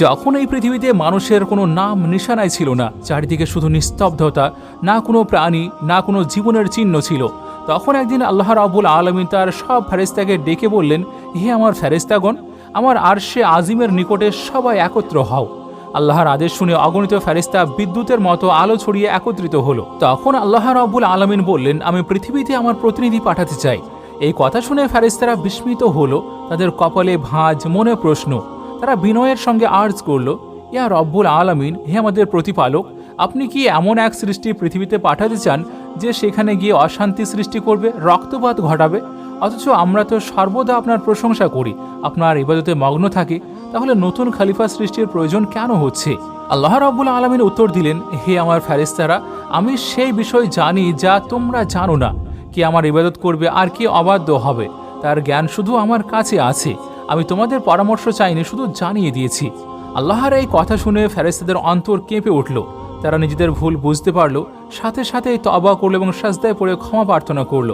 যখন এই পৃথিবীতে মানুষের কোনো নাম নিশানাই ছিল না, চারিদিকে শুধু নিস্তব্ধতা, না কোনো প্রাণী, না কোনো জীবনের চিহ্ন ছিল, তখন একদিন আল্লাহ রাবুল আলমিন তার সব ফেরেস্তাকে ডেকে বললেন, হে আমার ফেরেস্তাগণ আমার আরশে আজিমের নিকটে সবাই একত্র হও। আল্লাহর আদেশ শুনে অগণিত ফেরিস্তা বিদ্যুতের মতো আলো ছড়িয়ে একত্রিত হলো। তখন আল্লাহ রাব্বুল আলমিন বললেন, আমি পৃথিবীতে আমার প্রতিনিধি পাঠাতে চাই। এই কথা শুনে ফেরেস্তারা বিস্মিত হলো। তাদের কপালে ভাঁজ, মনে প্রশ্ন। তারা বিনয়ের সঙ্গে আর্জ করল, ইয়া রব্বুল আলমিন, হে আমাদের প্রতিপালক, আপনি কি এমন এক সৃষ্টি পৃথিবীতে পাঠাতে চান যে সেখানে গিয়ে অশান্তি সৃষ্টি করবে, রক্তপাত ঘটাবে? অথচ আমরা তো সর্বদা আপনার প্রশংসা করি। আপনার ইবাদতে মগ্ন থাকি। তাহলে নতুন খালিফা সৃষ্টির প্রয়োজন কেন হচ্ছে? আল্লাহ রাব্বুল আলমিন উত্তর দিলেন, হে আমার ফেরেস্তারা আমি সেই বিষয় জানি যা তোমরা জানো না। কি আমার ইবাদত করবে আর কি অবাধ্য হবে? তার জ্ঞান শুধু আমার কাছে আছে। আমি তোমাদের পরামর্শ চাইনি, শুধু জানিয়ে দিয়েছি। আল্লাহর এই কথা শুনে ফেরেস্তাদের অন্তর কেঁপে উঠল। তারা নিজেদের ভুল বুঝতে পারল, সাথে সাথে তবা করল এবং সাজদায় পড়ে ক্ষমা প্রার্থনা করল।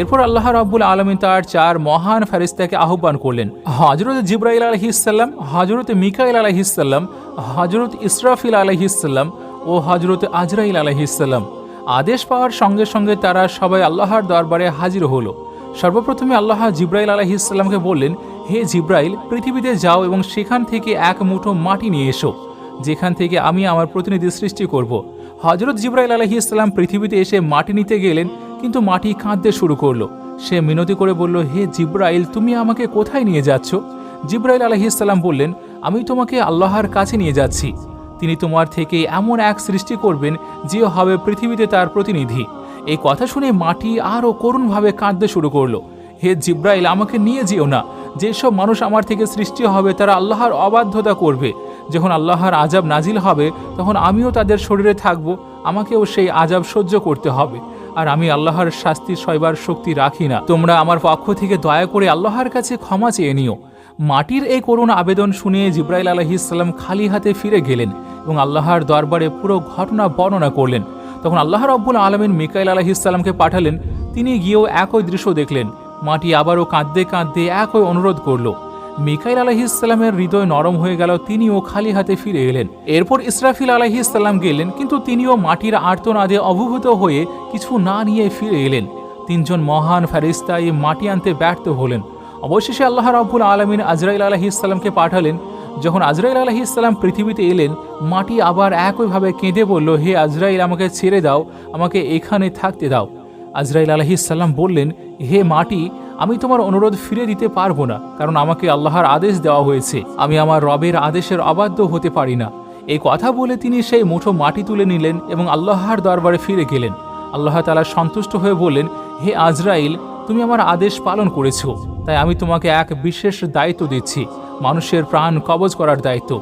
এরপর আল্লাহ রাব্বুল আলমিন তার চার মহান ফেরিস্তাকে আহ্বান করলেন হজরত জিব্রাইল আলহিসাল্লাম হজরত মিকাইল আলহিসাল্লাম হজরত ইসরাফিল আলহিসাল্লাম ও হজরত আজরাইল আলহিসাল্লাম আদেশ পাওয়ার সঙ্গে সঙ্গে তারা সবাই আল্লাহর দরবারে হাজির হলো। সর্বপ্রথমে আল্লাহ জিব্রাইল আলহিসাল্লামকে বললেন, হে জিব্রাইল, পৃথিবীতে যাও এবং সেখান থেকে এক মুঠো মাটি নিয়ে এসো, যেখান থেকে আমি আমার প্রতিনিধি সৃষ্টি করব। হজরত জিব্রাইল আলহি ইসলাম পৃথিবীতে এসে মাটি নিতে গেলেন কিন্তু মাটি কাঁদতে শুরু করল। সে মিনতি করে বলল, হে জিব্রাইল, তুমি আমাকে কোথায় নিয়ে যাচ্ছ? জিব্রাইল আলহি ইসলাম বললেন, আমি তোমাকে আল্লাহর কাছে নিয়ে যাচ্ছি। তিনি তোমার থেকে এমন এক সৃষ্টি করবেন, যে হবে পৃথিবীতে তার প্রতিনিধি। এই কথা শুনে মাটি আরও করুণভাবে কাঁদতে শুরু করল। হে জিব্রাইল, আমাকে নিয়ে যেও না। যেসব মানুষ আমার থেকে সৃষ্টি হবে, তারা আল্লাহর অবাধ্যতা করবে। যখন আল্লাহর আজাব নাজিল হবে, তখন আমিও তাদের শরীরে থাকব। আমাকেও সেই আজাব সহ্য করতে হবে। আর আমি আল্লাহর শাস্তি সইবার শক্তি রাখি না। তোমরা আমার পক্ষ থেকে দয়া করে আল্লাহর কাছে ক্ষমা চেয়ে নিও। মাটির এই করুণ আবেদন শুনে জিব্রাইল আলহিসাল্লাম খালি হাতে ফিরে গেলেন এবং আল্লাহর দরবারে পুরো ঘটনা বর্ণনা করলেন। তখন আল্লাহ রব্বুল আলমিন মিকাইল আলহিসাল্লামকে পাঠালেন। তিনি গিয়েও একই দৃশ্য দেখলেন। মাটি আবারও কাঁদতে কাঁদতে একই অনুরোধ করল। মিকাইল আলহিসাল্লামের হৃদয় নরম হয়ে গেল, তিনিও খালি হাতে ফিরে এলেন। এরপর ইসরাফিল আলহিসাল্লাম গেলেন, কিন্তু তিনিও মাটির আর্তনাদে অভিভূত হয়ে কিছু না নিয়ে ফিরে এলেন। তিনজন মহান ফেরিস্তা এই মাটি আনতে ব্যর্থ হলেন। অবশেষে আল্লাহ রাব্বুল আলমিন আজরাইল আলহিসাল্লামকে পাঠালেন। যখন আজরাইল আলহিসাল্লাম পৃথিবীতে এলেন, মাটি আবার একইভাবে কেঁদে বলল, হে আজরাইল, আমাকে ছেড়ে দাও, আমাকে এখানে থাকতে দাও। আজরাইল আলহিসাল্লাম বললেন, হে মাটি আমি তোমার অনুরোধ ফিরে দিতে পারব না, কারণ আমাকে আল্লাহর আদেশ দেওয়া হয়েছে। আমি আমার রবের আদেশের অবাধ্য হতে পারি না। এই কথা বলে তিনি সেই মুঠো মাটি তুলে নিলেন এবং আল্লাহর দরবারে ফিরে গেলেন। আল্লাহ তালা সন্তুষ্ট হয়ে বললেন, হে আজরাইল, তুমি আমার আদেশ পালন করেছ, তাই আমি তোমাকে এক বিশেষ দায়িত্ব দিচ্ছি, মানুষের প্রাণ কবজ করার দায়িত্ব।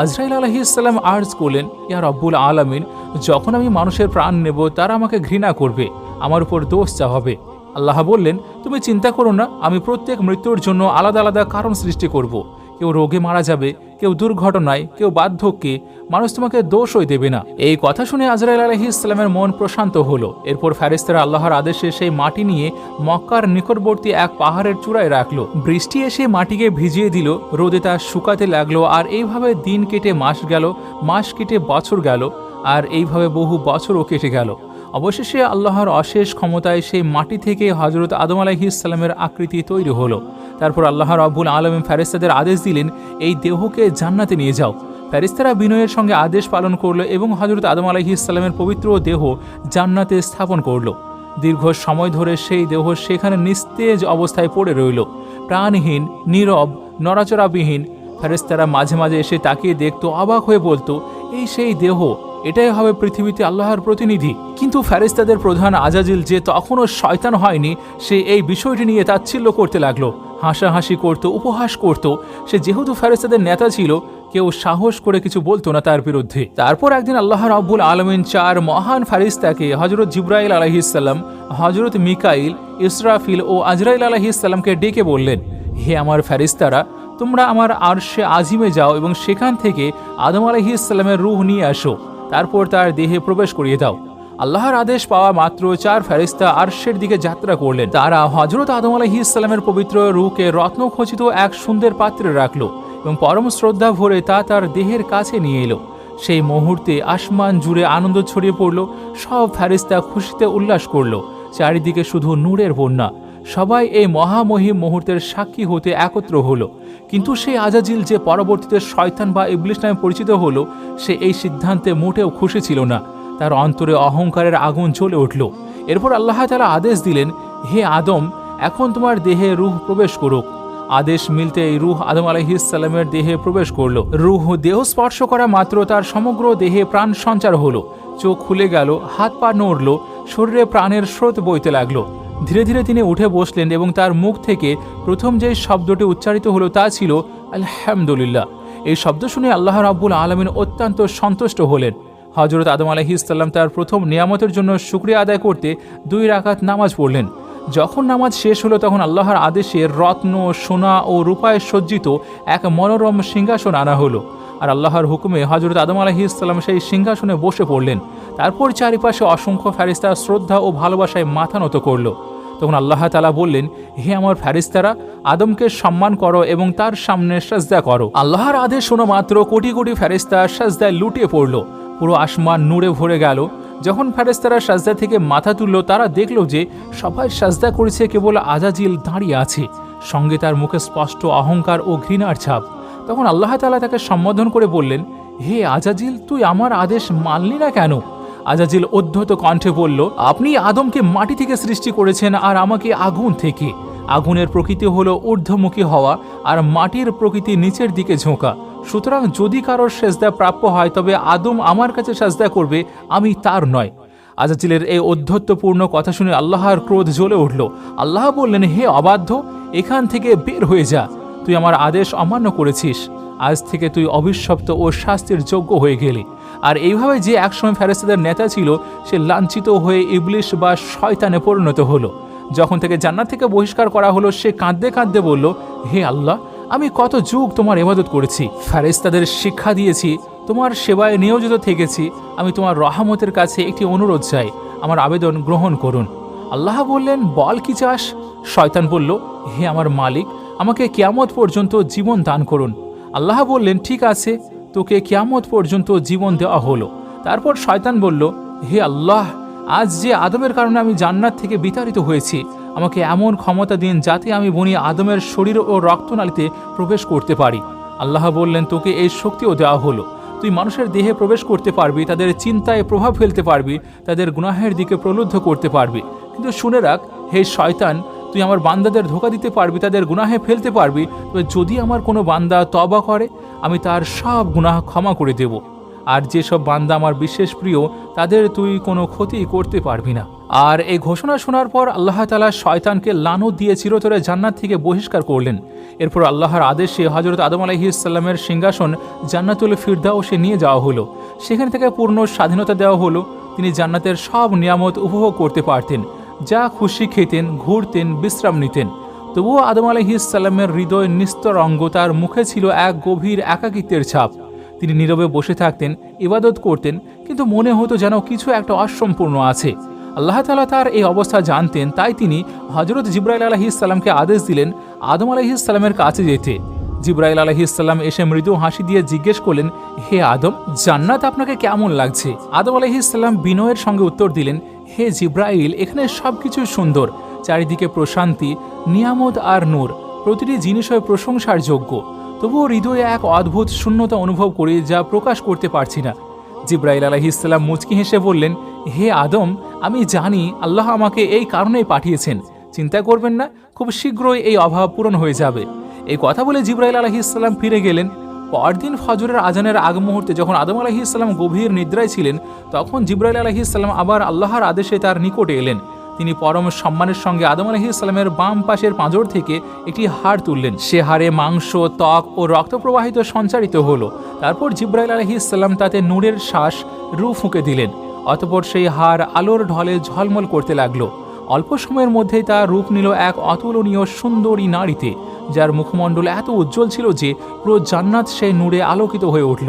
আজরাইল আলহিসাল্লাম আর্জ করলেন, ইয়া রব্বুল আলমিন, যখন আমি মানুষের প্রাণ নেব, তারা আমাকে ঘৃণা করবে, আমার উপর দোষ চাপাবে। আল্লাহ বললেন, তুমি চিন্তা করো না, আমি প্রত্যেক মৃত্যুর জন্য আলাদা আলাদা কারণ সৃষ্টি করব। কেউ রোগে মারা যাবে, কেউ দুর্ঘটনায়, কেউ বার্ধক্যে, মানুষ তোমাকে দোষই দেবে না। এই কথা শুনে আজরাইল আলহি ইসলামের মন প্রশান্ত হলো। এরপর ফ্যারিস্তারা আল্লাহর আদেশে সেই মাটি নিয়ে মক্কার নিকটবর্তী এক পাহাড়ের চূড়ায় রাখল। বৃষ্টি এসে মাটিকে ভিজিয়ে দিল, রোদে তা শুকাতে লাগল, আর এইভাবে দিন কেটে মাস গেল, মাস কেটে বছর গেল, আর এইভাবে বহু বছরও কেটে গেল। অবশেষে আল্লাহর অশেষ ক্ষমতায় সেই মাটি থেকে হজরত আদম আলাহি ইসলামের আকৃতি তৈরি হলো। তারপর আল্লাহ রব্বুল আলম ফেরেস্তাদের আদেশ দিলেন, এই দেহকে জান্নাতে নিয়ে যাও। ফেরিস্তারা বিনয়ের সঙ্গে আদেশ পালন করল এবং হজরত আদম আলাহি ইসলামের পবিত্র দেহ জান্নাতে স্থাপন করল। দীর্ঘ সময় ধরে সেই দেহ সেখানে নিস্তেজ অবস্থায় পড়ে রইল। প্রাণহীন, নীরব, নড়াচড়াবিহীন ফেরেস্তারা মাঝে মাঝে এসে তাকিয়ে দেখতো, অবাক হয়ে বলতো, এই সেই দেহ এটাই হবে পৃথিবীতে আল্লাহর প্রতিনিধি। কিন্তু ফেরেস্তাদের প্রধান আজাজিল যে তখনও শয়তান হয়নি, সে এই বিষয়টি নিয়ে তাচ্ছিল্য করতে লাগল, হাসাহাসি করত, উপহাস করত। সে যেহেতু ফেরেস্তাদের নেতা ছিল, কেউ সাহস করে কিছু বলতো না তার বিরুদ্ধে। তারপর একদিন আল্লাহ রাব্বুল আলমিন চার মহান ফারিস্তাকে হজরত জিব্রাইল আলহিসাল্লাম হজরত মিকাইল, ইসরাফিল ও আজরাইল আলহিসাল্লামকে ডেকে বললেন, হে আমার ফেরিস্তারা তোমরা আমার আরশে আজিমে যাও এবং সেখান থেকে আদম আলহিসাল্লামের রুহ নিয়ে আসো। তারপর তার দেহে প্রবেশ করিয়ে দাও। আল্লাহর আদেশ পাওয়া মাত্র চার ফেরিস্তা আরশের দিকে যাত্রা করলেন। তারা হজরত আদম আলহি ইসলামের পবিত্র রুকে রত্নখচিত এক সুন্দর পাত্রে রাখল এবং পরম শ্রদ্ধা ভরে তা তার দেহের কাছে নিয়ে এলো। সেই মুহূর্তে আসমান জুড়ে আনন্দ ছড়িয়ে পড়ল, সব ফেরিস্তা খুশিতে উল্লাস করল। চারিদিকে শুধু নূরের বন্যা। সবাই এই মহামহিম মুহূর্তের সাক্ষী হতে একত্র হলো। কিন্তু সেই আজাজিল যে পরবর্তীতে শয়তান বা ইবলিশ নামে পরিচিত হলো, সে এই সিদ্ধান্তে মোটেও খুশি ছিল না। তার অন্তরে অহংকারের আগুন জ্বলে উঠল। এরপর আল্লাহ তালা আদেশ দিলেন, হে আদম, এখন তোমার দেহে রুহ প্রবেশ করুক। আদেশ মিলতে এই রুহ আদম আলহিসাল্লামের দেহে প্রবেশ করল। রুহ দেহ স্পর্শ করা মাত্র তার সমগ্র দেহে প্রাণ সঞ্চার হলো। চোখ খুলে গেল, হাত পা নড়ল, শরীরে প্রাণের স্রোত বইতে লাগল। ধীরে ধীরে তিনি উঠে বসলেন এবং তার মুখ থেকে প্রথম যে শব্দটি উচ্চারিত হলো তা ছিল, আলহামদুলিল্লাহ। এই শব্দ শুনে আল্লাহ রাব্বুল আলমিন অত্যন্ত সন্তুষ্ট হলেন। হজরত আদম আলহিসাল্লাম তার প্রথম নিয়ামতের জন্য শুক্রিয়া আদায় করতে দুই রাকাত নামাজ পড়লেন। যখন নামাজ শেষ হলো তখন আল্লাহর আদেশে রত্ন, সোনা ও রূপায় সজ্জিত এক মনোরম সিংহাসন আনা হলো। আর আল্লাহর হুকুমে হজরত আদম আলহি ইসলাম সেই সিংহাসনে বসে পড়লেন। তারপর চারিপাশে অসংখ্য ফ্যারিস্তা শ্রদ্ধা ও ভালোবাসায় মাথা নত করল। তখন আল্লাহ তালা বললেন, হে আমার ফ্যারিস্তারা আদমকে সম্মান করো এবং তার সামনে সাজদা করো। আল্লাহর আদেশ শোনো মাত্র কোটি কোটি ফ্যারিস্তা সাজদায় লুটিয়ে পড়ল। পুরো আসমান নূরে ভরে গেল। যখন ফেরেস্তারা সাজদা থেকে মাথা তুলল, তারা দেখল যে সবাই সাজদা করেছে, কেবল আজাজিল দাঁড়িয়ে আছে। সঙ্গে তার মুখে স্পষ্ট অহংকার ও ঘৃণার ছাপ। তখন আল্লাহ তালা তাকে সম্বোধন করে বললেন, হে আজাজিল, তুই আমার আদেশ মানলি না কেন? আজাজিল অধ্যত কণ্ঠে বলল, আপনি আদমকে মাটি থেকে সৃষ্টি করেছেন আর আমাকে আগুন থেকে। আগুনের প্রকৃতি হলো ঊর্ধ্বমুখী হওয়া আর মাটির প্রকৃতি নিচের দিকে ঝোঁকা। সুতরাং যদি কারোর সেজদা প্রাপ্য হয়, তবে আদম আমার কাছে সাজদা করবে, আমি তার নয়। আজাজিলের এই অধ্যত্বপূর্ণ কথা শুনে আল্লাহর ক্রোধ জ্বলে উঠল। আল্লাহ বললেন, হে অবাধ্য, এখান থেকে বের হয়ে যা। তুই আমার আদেশ অমান্য করেছিস। আজ থেকে তুই অবিশ্বপ্ত ও শাস্তির যোগ্য হয়ে গেলি। আর এইভাবে যে একসময় ফেরেস্তাদের নেতা ছিল, সে লাঞ্ছিত হয়ে ইবলিশ বা শয়তানে পরিণত হলো। যখন থেকে জান্নাত থেকে বহিষ্কার করা হলো, সে কাঁদতে কাঁদতে বলল, হে আল্লাহ, আমি কত যুগ তোমার ইবাদত করেছি ফেরেস্তাদের শিক্ষা দিয়েছি, তোমার সেবায় নিয়োজিত থেকেছি, আমি তোমার রহমতের কাছে একটি অনুরোধ চাই, আমার আবেদন গ্রহণ করুন। আল্লাহ বললেন, বল কি চাস? শয়তান বলল, হে আমার মালিক, আমাকে কিয়ামত পর্যন্ত জীবন দান করুন। আল্লাহ বললেন, ঠিক আছে তোকে কিয়ামত পর্যন্ত জীবন দেওয়া হলো। তারপর শয়তান বলল, হে আল্লাহ, আজ যে আদমের কারণে আমি জান্নাত থেকে বিতাড়িত হয়েছি, আমাকে এমন ক্ষমতা দিন যাতে আমি বনি আদমের শরীর ও রক্তনালীতে প্রবেশ করতে পারি। আল্লাহ বললেন, তোকে এই শক্তিও দেওয়া হলো। তুই মানুষের দেহে প্রবেশ করতে পারবি, তাদের চিন্তায় প্রভাব ফেলতে পারবি, তাদের গুনাহের দিকে প্রলুব্ধ করতে পারবি। কিন্তু শুনে রাখ, হে শয়তান তুই আমার বান্দাদের ধোকা দিতে পারবি, তাদের গুনাহে ফেলতে পারবি, তবে যদি আমার কোনো বান্দা তবা করে, আমি তার সব গুনাহ ক্ষমা করে দেব। আর যেসব বান্দা আমার বিশেষ প্রিয়, তাদের তুই কোনো ক্ষতি করতে পারবি না। আর এই ঘোষণা শোনার পর আল্লাহ তালা শয়তানকে লানত দিয়ে চিরতরে জান্নাত থেকে বহিষ্কার করলেন। এরপর আল্লাহর আদেশে হজরত আদম আলহিসাল্লামের সিংহাসন জান্নাতুল ফিরদাউসে নিয়ে যাওয়া হলো। সেখান থেকে পূর্ণ স্বাধীনতা দেওয়া হলো। তিনি জান্নাতের সব নিয়ামত উপভোগ করতে পারতেন। যা খুশি খেতেন, ঘুরতেন, বিশ্রাম নিতেন। তবুও আদম আলহিসাল্লামের হৃদয় নিস্তর অঙ্গ তার মুখে ছিল এক গভীর একাকিত্বের ছাপ। তিনি নীরবে বসে থাকতেন, ইবাদত করতেন, কিন্তু মনে হতো যেন কিছু একটা অসম্পূর্ণ আছে। আল্লাহ তালা তার এই অবস্থা জানতেন, তাই তিনি হজরত জিব্রাইল আলহিসাল্লামকে আদেশ দিলেন, আদম আলহিসাল্লামের কাছে যেতে। জিব্রাইল আলহিসাল্লাম এসে মৃদু হাসি দিয়ে জিজ্ঞেস করলেন, হে আদম, জান্নাত আপনাকে কেমন লাগছে? আদম আলহিসাল্লাম বিনয়ের সঙ্গে উত্তর দিলেন হে জিব্রাইল, এখানে সব কিছু সুন্দর। চারিদিকে প্রশান্তি, নিয়ামত আর নূর। প্রতিটি জিনিস হয় প্রশংসার যোগ্য। তবুও হৃদয়ে এক অদ্ভুত শূন্যতা অনুভব করি যা প্রকাশ করতে পারছি না। জিব্রাইল আলহিসাল্লাম মুচকি হেসে বললেন, হে আদম, আমি জানি আল্লাহ আমাকে এই কারণেই পাঠিয়েছেন। চিন্তা করবেন না, খুব শীঘ্রই এই অভাব পূরণ হয়ে যাবে। এই কথা বলে জিব্রাইল আলহিসাল্লাম ফিরে গেলেন। পরদিন ফজরের আজানের আগ মুহূর্তে যখন আদম আলহিসাল্লাম গভীর নিদ্রায় ছিলেন, তখন জিব্রাইল আলহিসাল্লাম আবার আল্লাহর আদেশে তার নিকটে এলেন। তিনি পরম সম্মানের সঙ্গে আদম আলহিসাল্লামের বাম পাশের পাঁজর থেকে একটি হাড় তুললেন। সে হাড়ে মাংস, ত্বক ও রক্ত প্রবাহিত সঞ্চারিত হলো। তারপর জিব্রাইল আলহিসাল্লাম তাতে নূরের শ্বাস রু ফুঁকে দিলেন। অতপর সেই হাড় আলোর ঢলে ঝলমল করতে লাগল। অল্প সময়ের মধ্যেই তার রূপ নিল এক অতুলনীয় সুন্দরী নারীতে, যার মুখমণ্ডল এত উজ্জ্বল ছিল যে পুরো জান্নাত সে নূরে আলোকিত হয়ে উঠল।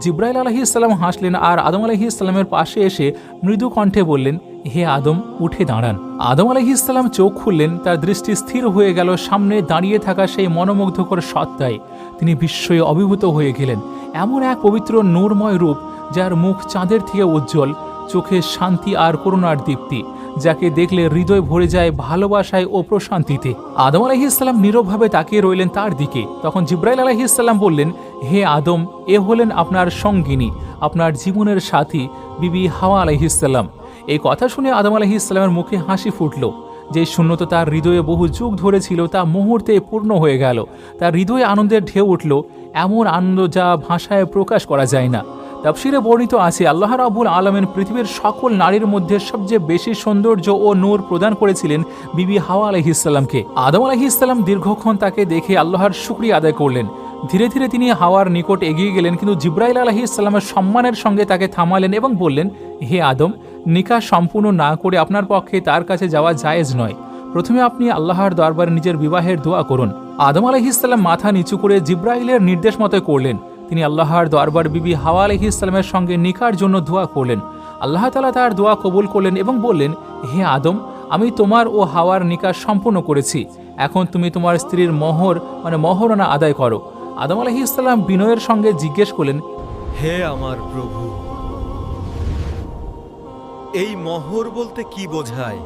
জিব্রাইল আলহি ইসলাম হাসলেন আর আদম আলহি ইসলামের পাশে এসে মৃদু কণ্ঠে বললেন, হে আদম, উঠে দাঁড়ান। আদম আলহি ইসলাম চোখ খুললেন, তার দৃষ্টি স্থির হয়ে গেল সামনে দাঁড়িয়ে থাকা সেই মনোমুগ্ধকর সত্তায়। তিনি বিস্ময়ে অভিভূত হয়ে গেলেন। এমন এক পবিত্র নূরময় রূপ, যার মুখ চাঁদের থেকে উজ্জ্বল, চোখে শান্তি আর করুণার দীপ্তি। যাকে দেখলে হৃদয় ভরে যায় ভালোবাসায় ও প্রশান্তিতে। আদম আলহিসাল্লাম নীরবভাবে তাকিয়ে রইলেন তার দিকে। তখন জিব্রাইল ইসলাম বললেন, হে আদম, এ হলেন আপনার সঙ্গিনী, আপনার জীবনের সাথী, বিবি হাওয়া আলহিসাল্লাম এই কথা শুনে আদম আলহিসাল্লামের মুখে হাসি ফুটল। যে শূন্যতা তার হৃদয়ে বহু যুগ ধরে ছিল তা মুহূর্তে পূর্ণ হয়ে গেল। তার হৃদয়ে আনন্দের ঢেউ উঠল। এমন আনন্দ যা ভাষায় প্রকাশ করা যায় না। তাফসিরে বর্ণিত আছে, আল্লাহ রাবুল আলমেন পৃথিবীর সকল নারীর মধ্যে সবচেয়ে বেশি সৌন্দর্য ও নূর প্রদান করেছিলেন বিবি হাওয়া আলহিসাল্লামকে আদম আলহিসাল্লাম দীর্ঘক্ষণ তাকে দেখে আল্লাহর শুক্রিয়া আদায় করলেন। ধীরে ধীরে তিনি হাওয়ার নিকট এগিয়ে গেলেন, কিন্তু জিব্রাইল আলহিসাল্লামের সম্মানের সঙ্গে তাকে থামালেন এবং বললেন, হে আদম, নিকাহ সম্পূর্ণ না করে আপনার পক্ষে তার কাছে যাওয়া জায়েজ নয়। প্রথমে আপনি আল্লাহর দরবারে নিজের বিবাহের দোয়া করুন। আদম আলহিসাল্লাম মাথা নিচু করে জিব্রাইলের নির্দেশ মতো করলেন। তিনি আল্লাহর দরবার বিবি হাওয়া আলহি ইসলামের সঙ্গে নিকার জন্য দোয়া করলেন। আল্লাহ তালা তার দোয়া কবুল করলেন এবং বললেন হে আদম আমি তোমার ও হাওয়ার নিকাশ সম্পূর্ণ করেছি। এখন তুমি তোমার স্ত্রীর মোহর মানে মহরণা আদায় করো। আদম আলহি ইসলাম বিনয়ের সঙ্গে জিজ্ঞেস করলেন হে আমার প্রভু এই মহর বলতে কি বোঝায়?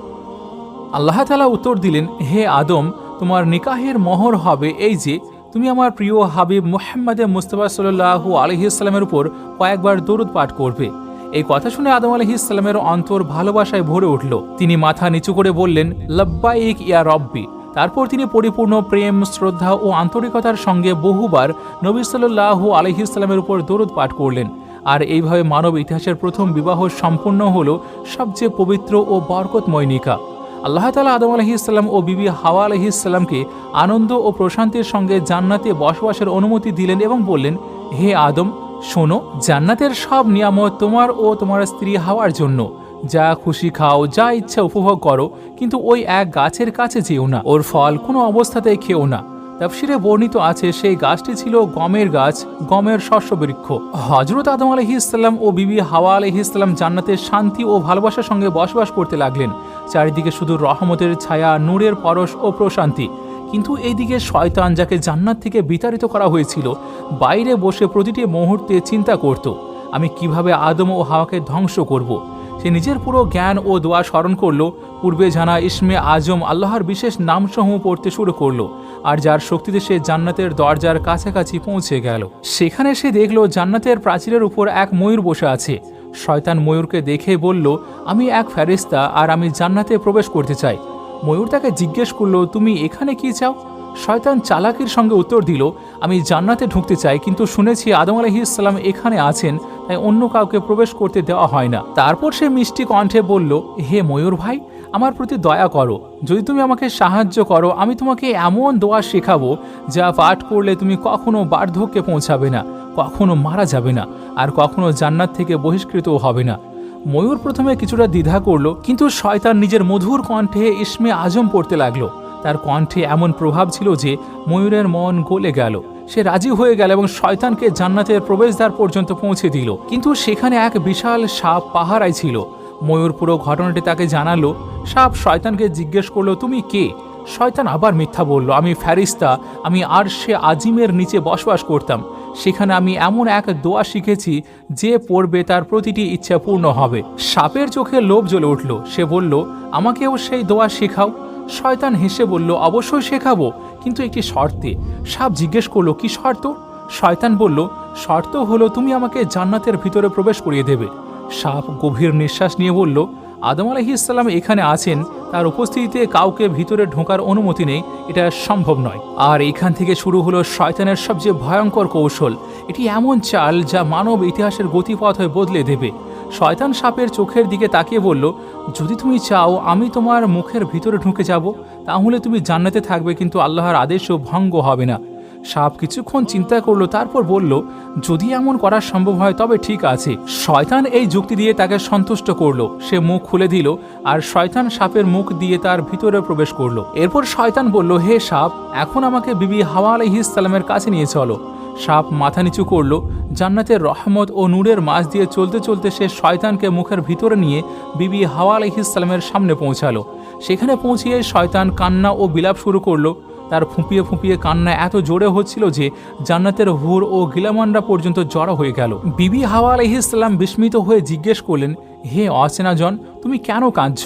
আল্লাহ তালা উত্তর দিলেন হে আদম তোমার নিকাহের মহর হবে এই যে তুমি আমার প্রিয় হাবিব মুহাম্মদে মুস্তফা সাল্লাহু আলহিসাল্লামের উপর কয়েকবার দরুদ পাঠ করবে। এই কথা শুনে আদম আলহিসাল্লামের অন্তর ভালোবাসায় ভরে উঠল। তিনি মাথা নিচু করে বললেন, লব্বাইক ইয়া রব্বি। তারপর তিনি পরিপূর্ণ প্রেম, শ্রদ্ধা ও আন্তরিকতার সঙ্গে বহুবার নবী সাল্লাহু আলহিসাল্লামের উপর দরুদ পাঠ করলেন। আর এইভাবে মানব ইতিহাসের প্রথম বিবাহ সম্পূর্ণ হল সবচেয়ে পবিত্র ও বরকতময় নিকা। আল্লাহ তালা আদম আলহিসাল্লাম ও বিবি হাওয়া আলহিসাল্লামকে আনন্দ ও প্রশান্তির সঙ্গে জান্নাতে বসবাসের অনুমতি দিলেন এবং বললেন, হে আদম, শোনো, জান্নাতের সব নিয়ামত তোমার ও তোমার স্ত্রী হাওয়ার জন্য। যা খুশি খাও, যা ইচ্ছা উপভোগ করো, কিন্তু ওই এক গাছের কাছে যেও না। ওর ফল কোনো অবস্থাতেই খেও না। তাফসিরে বর্ণিত আছে, সেই গাছটি ছিল গমের গাছ, গমের শস্য বৃক্ষ হজরত আদম আলহি ইসলাম ও বিবি হাওয়া আলহি ইসলাম জান্নাতের শান্তি ও ভালোবাসার সঙ্গে বসবাস করতে লাগলেন। চারিদিকে শুধু রহমতের ছায়া, নূরের পরশ ও প্রশান্তি কিন্তু এইদিকে শয়তান যাকে জান্নাত থেকে বিতাড়িত করা হয়েছিল, বাইরে বসে প্রতিটি মুহূর্তে চিন্তা করত, আমি কীভাবে আদম ও হাওয়াকে ধ্বংস করব। সে নিজের পুরো জ্ঞান ও দোয়া স্মরণ করল, পূর্বে জানা ইসমে আজম আল্লাহর বিশেষ নামসমূহ পড়তে শুরু করল, আর যার শক্তিতে সে জান্নাতের দরজার কাছাকাছি পৌঁছে গেল সেখানে সে দেখল জান্নাতের প্রাচীরের উপর এক ময়ূর বসে আছে শয়তান ময়ূরকে দেখে বলল, আমি এক ফেরিস্তা আর আমি জান্নাতে প্রবেশ করতে চাই। ময়ূর তাকে জিজ্ঞেস করল, তুমি এখানে কি চাও? শয়তান চালাকির সঙ্গে উত্তর দিল, আমি জান্নাতে ঢুকতে চাই, কিন্তু শুনেছি আদম আলহিসাল্লাম এখানে আছেন, তাই অন্য কাউকে প্রবেশ করতে দেওয়া হয় না। তারপর সে মিষ্টি কণ্ঠে বলল, হে ময়ূর ভাই, আমার প্রতি দয়া করো। যদি তুমি আমাকে সাহায্য করো, আমি তোমাকে এমন দোয়া শেখাবো, যা পাঠ করলে তুমি কখনো বার্ধক্যে পৌঁছাবে না। কখনো মারা যাবে না আর কখনো জান্নাত থেকে বহিষ্কৃতও হবে না। ময়ূর প্রথমে কিছুটা দ্বিধা করল, কিন্তু শয়তান নিজের মধুর কণ্ঠে ইসমে আজম পড়তে লাগল। তার কণ্ঠে এমন প্রভাব ছিল যে ময়ূরের মন গলে গেল। সে রাজি হয়ে গেল এবং শয়তানকে জান্নাতের প্রবেশদ্বার পর্যন্ত পৌঁছে দিল। কিন্তু সেখানে এক বিশাল সাপ পাহারায় ছিল। ময়ূর পুরো ঘটনাটি তাকে জানালো। সাপ শয়তানকে জিজ্ঞেস করল, তুমি কে? শয়তান আবার মিথ্যা বলল, আমি ফ্যারিস্তা আমি আর সে আজিমের নিচে বসবাস করতাম। সেখানে আমি এমন এক দোয়া শিখেছি যে পড়বে তার প্রতিটি ইচ্ছা পূর্ণ হবে। সাপের চোখে লোভ জ্বলে উঠল। সে বলল, আমাকেও সেই দোয়া শেখাও। শয়তান হেসে বলল, অবশ্যই শেখাবো, কিন্তু একটি শর্তে? সাপ জিজ্ঞেস করল, কি শর্ত? শয়তান বলল, শর্ত হলো তুমি আমাকে জান্নাতের ভিতরে প্রবেশ করিয়ে দেবে। সাপ গভীর নিঃশ্বাস নিয়ে বলল আদম আলহি ইসলাম এখানে আছেন, তার উপস্থিতিতে কাউকে ভিতরে ঢোকার অনুমতি নেই, এটা সম্ভব নয়। আর এখান থেকে শুরু হলো শয়তানের সবচেয়ে ভয়ঙ্কর কৌশল। এটি এমন চাল যা মানব ইতিহাসের গতিপথ হয়ে বদলে দেবে। শয়তান সাপের চোখের দিকে তাকিয়ে বলল, যদি তুমি চাও আমি তোমার মুখের ভিতরে ঢুকে যাব, তাহলে তুমি জান্নাতে থাকবে, কিন্তু আল্লাহর আদেশও ভঙ্গ হবে না। সাপ কিছুক্ষণ চিন্তা করল, তারপর বলল, যদি এমন করা সম্ভব হয়, তবে ঠিক আছে। শয়তান এই যুক্তি দিয়ে তাকে সন্তুষ্ট করল। সে মুখ খুলে দিল আর শয়তান সাপের মুখ দিয়ে তার ভিতরে প্রবেশ করল। এরপর শয়তান বলল, হে সাপ, এখন আমাকে বিবি হাওয়া আলহিসাল্লামের কাছে নিয়ে চলো। সাপ মাথা নিচু করল। জান্নাতের রহমত ও নূরের মাঝ দিয়ে চলতে চলতে সে শয়তানকে মুখের ভিতরে নিয়ে বিবি হাওয়া আলহিসাল্লামের সামনে পৌঁছালো। সেখানে পৌঁছিয়ে শয়তান কান্না ও বিলাপ শুরু করল। তার ফুঁপিয়ে ফুঁপিয়ে কান্না এত জোরে হচ্ছিল যে জান্নাতের হুর ও গিলামানরা পর্যন্ত জড়ো হয়ে গেল। বিবি হাওয়া আলহিসাল্লাম বিস্মিত হয়ে জিজ্ঞেস করলেন, হে অচেনাজন তুমি কেন কাঁদছ?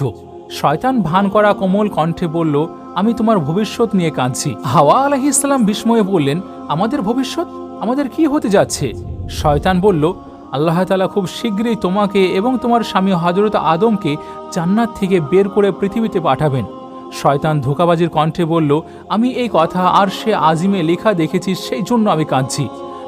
শয়তান ভান করা কোমল কণ্ঠে বলল, আমি তোমার ভবিষ্যৎ নিয়ে কাঁদছি। হাওয়া আলহিসাল্লাম বিস্ময়ে বললেন, আমাদের ভবিষ্যৎ? আমাদের কি হতে যাচ্ছে? শয়তান বলল, আল্লাহ তালা খুব শীঘ্রই তোমাকে এবং তোমার স্বামী হজরত আদমকে জান্নাত থেকে বের করে পৃথিবীতে পাঠাবেন। শয়তান ধোকাবাজির কণ্ঠে বলল, আমি এই কথা আর সে আজিমে লেখা দেখেছি, সেই জন্য আমি কাঁদছি।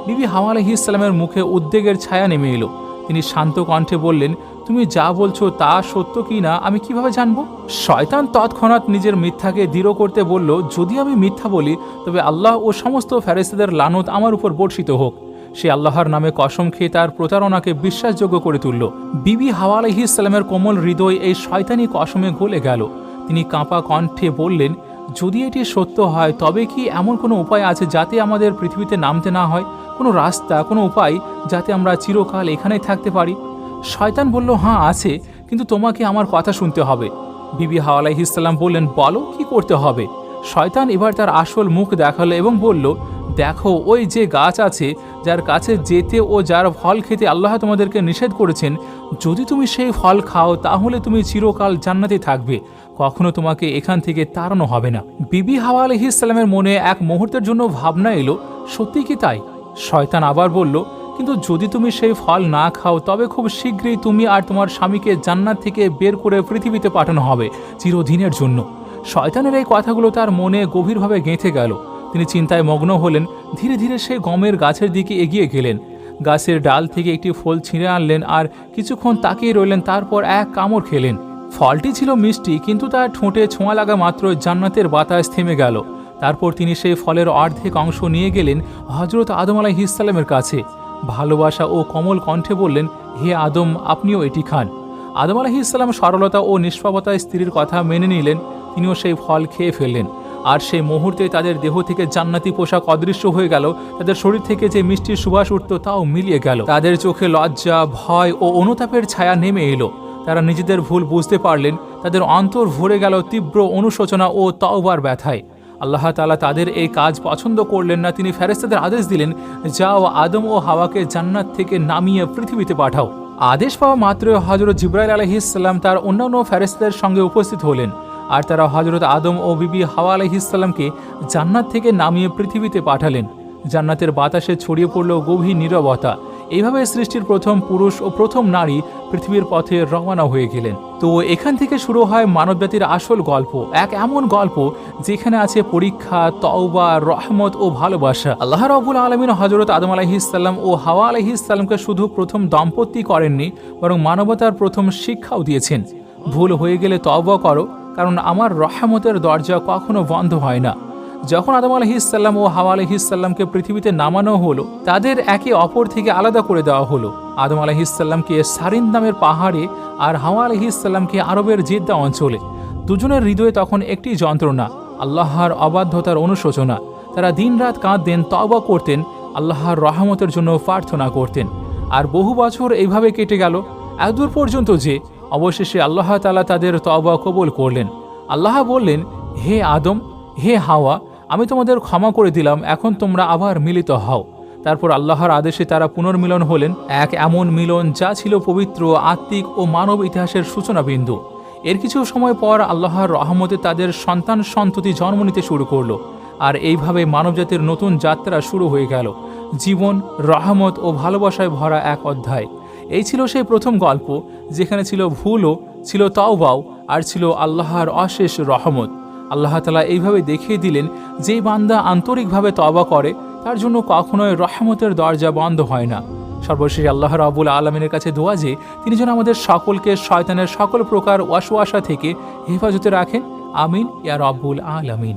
বিবি হাওয়া আলহিসাল্লামের মুখে উদ্বেগের ছায়া নেমে এলো। তিনি শান্ত কণ্ঠে বললেন, তুমি যা বলছো তা সত্য কি না, আমি কীভাবে জানব? শয়তান তৎক্ষণাৎ নিজের মিথ্যাকে দৃঢ় করতে বলল, যদি আমি মিথ্যা বলি, তবে আল্লাহ ও সমস্ত ফ্যারেস্তাদের লানত আমার উপর বর্ষিত হোক। সে আল্লাহর নামে কসম খেয়ে তার প্রতারণাকে বিশ্বাসযোগ্য করে তুলল। বিবি হাওয়া আলহি ইসলামের কোমল হৃদয় এই শয়তানি কসমে গলে গেল। তিনি কাঁপা কণ্ঠে বললেন, যদি এটি সত্য হয়, তবে কি এমন কোনো উপায় আছে যাতে আমাদের পৃথিবীতে নামতে না হয়? কোনো রাস্তা, কোনো উপায় যাতে আমরা চিরকাল এখানেই থাকতে পারি? শয়তান বলল হ্যাঁ আছে, কিন্তু তোমাকে আমার কথা শুনতে হবে। বিবি হাওয়া ইসলাম বললেন, বলো, কি করতে হবে? শয়তান এবার তার আসল মুখ দেখাল এবং বলল, দেখো, ওই যে গাছ আছে, যার কাছে যেতে ও যার ফল খেতে আল্লাহ তোমাদেরকে নিষেধ করেছেন, যদি তুমি সেই ফল খাও, তাহলে তুমি চিরকাল জান্নাতে থাকবে। কখনো তোমাকে এখান থেকে তাড়ানো হবে না। বিবি হাওয়া আলহিসাল্লামের মনে এক মুহূর্তের জন্য ভাবনা এলো, সত্যি কি তাই? শয়তান আবার বলল, কিন্তু যদি তুমি সেই ফল না খাও, তবে খুব শীঘ্রই তুমি আর তোমার স্বামীকে জান্নাত থেকে বের করে পৃথিবীতে পাঠানো হবে চিরদিনের জন্য। শয়তানের এই কথাগুলো তার মনে গভীরভাবে গেঁথে গেল। তিনি চিন্তায় মগ্ন হলেন, ধীরে ধীরে সে গমের গাছের দিকে এগিয়ে গেলেন। গাছের ডাল থেকে একটি ফল ছিঁড়ে আনলেন আর কিছুক্ষণ তাকিয়ে রইলেন, তারপর এক কামড় খেলেন। ফলটি ছিল মিষ্টি, কিন্তু তার ঠোঁটে ছোঁয়া লাগা মাত্র জান্নাতের বাতাস থেমে গেল। তারপর তিনি সেই ফলের অর্ধেক অংশ নিয়ে গেলেন হজরত আদম আলাহিসাল্লামের কাছে। ভালোবাসা ও কমল কণ্ঠে বললেন, হে আদম, আপনিও এটি খান। আদম আলাহিসাল্লাম সরলতা ও নিষ্পাপতায় স্ত্রীর কথা মেনে নিলেন, তিনিও সেই ফল খেয়ে ফেললেন। আর সেই মুহূর্তে তাদের দেহ থেকে জান্নাতি পোশাক অদৃশ্য হয়ে গেল, তাদের শরীর থেকে যে মিষ্টির সুবাস উঠত তাও মিলিয়ে গেল। তাদের চোখে লজ্জা, ভয় ও অনুতাপের ছায়া নেমে এলো। তারা নিজেদের ভুল বুঝতে পারলেন, তাদের অন্তর ভরে গেল তীব্র অনুশোচনা ও তাওবার ব্যথায়। আল্লাহ তালা তাদের এই কাজ পছন্দ করলেন না, তিনি ফেরেস্তাদের আদেশ দিলেন, যাও আদম ও হাওয়াকে জান্নাত থেকে নামিয়ে পৃথিবীতে পাঠাও। আদেশ পাওয়া মাত্র হজরত জিব্রাইল আলহিসাল্লাম তার অন্যান্য ফেরেস্তাদের সঙ্গে উপস্থিত হলেন। আর তারা হজরত আদম ও বিবি হাওয়া আলহিসাল্লামকে জান্নাত থেকে নামিয়ে পৃথিবীতে পাঠালেন। জান্নাতের বাতাসে ছড়িয়ে পড়ল গভীর নীরবতা। এইভাবে সৃষ্টির প্রথম পুরুষ ও প্রথম নারী পৃথিবীর পথে রওনা হয়ে গেলেন। তো এখান থেকে শুরু হয় মানবজাতির আসল গল্প, এক এমন গল্প যেখানে আছে পরীক্ষা, তওবা, রহমত ও ভালোবাসা। আল্লাহ রবুল আলমিন হজরত আদম আলহিসাল্লাম ও হাওয়া আলহিসাল্লামকে শুধু প্রথম দম্পতি করেননি, বরং মানবতার প্রথম শিক্ষাও দিয়েছেন। ভুল হয়ে গেলে তওবা করো, কারণ আমার রহমতের দরজা কখনো বন্ধ হয় না। যখন আদম আলহিসাল্লাম ও হাওয়া আলহিসাল্লামকে পৃথিবীতে নামানো হলো, তাদের একে অপর থেকে আলাদা করে দেওয়া হলো। আদম আলহিসাল্লামকে সারিন নামের পাহাড়ে আর হাওয়া আলহিসাল্লামকে আরবের জেদ্দা অঞ্চলে। দুজনের হৃদয়ে তখন একটি যন্ত্রণা, আল্লাহর অবাধ্যতার অনুশোচনা। তারা দিনরাত কাঁদতেন তবা করতেন, আল্লাহর রহমতের জন্য প্রার্থনা করতেন। আর বহু বছর এইভাবে কেটে গেল, এতদূর পর্যন্ত যে অবশেষে আল্লাহ তালা তাদের তবা কবুল করলেন। আল্লাহ বললেন, হে আদম, হে হাওয়া আমি তোমাদের ক্ষমা করে দিলাম, এখন তোমরা আবার মিলিত হও। তারপর আল্লাহর আদেশে তারা পুনর্মিলন হলেন, এক এমন মিলন যা ছিল পবিত্র, আত্মিক ও মানব ইতিহাসের সূচনা বিন্দু এর কিছু সময় পর আল্লাহর রহমতে তাদের সন্তান সন্ততি জন্ম নিতে শুরু করল, আর এইভাবে মানবজাতির নতুন যাত্রা শুরু হয়ে গেল, জীবন, রহমত ও ভালোবাসায় ভরা এক অধ্যায়। এই ছিল সেই প্রথম গল্প, যেখানে ছিল ভুলও, ছিল তাওবাও, আর ছিল আল্লাহর অশেষ রহমত। আল্লাহ তালা এইভাবে দেখিয়ে দিলেন যে বান্দা আন্তরিকভাবে তবা করে, তার জন্য কখনোই রহমতের দরজা বন্ধ হয় না। সর্বশেষ আল্লাহ রাবুল আলমিনের কাছে দোয়া যে, তিনি যেন আমাদের সকলকে শয়তানের সকল প্রকার ওয়াসওয়াসা থেকে হেফাজতে রাখেন। আমিন, ইয়া রব্বুল আলমিন।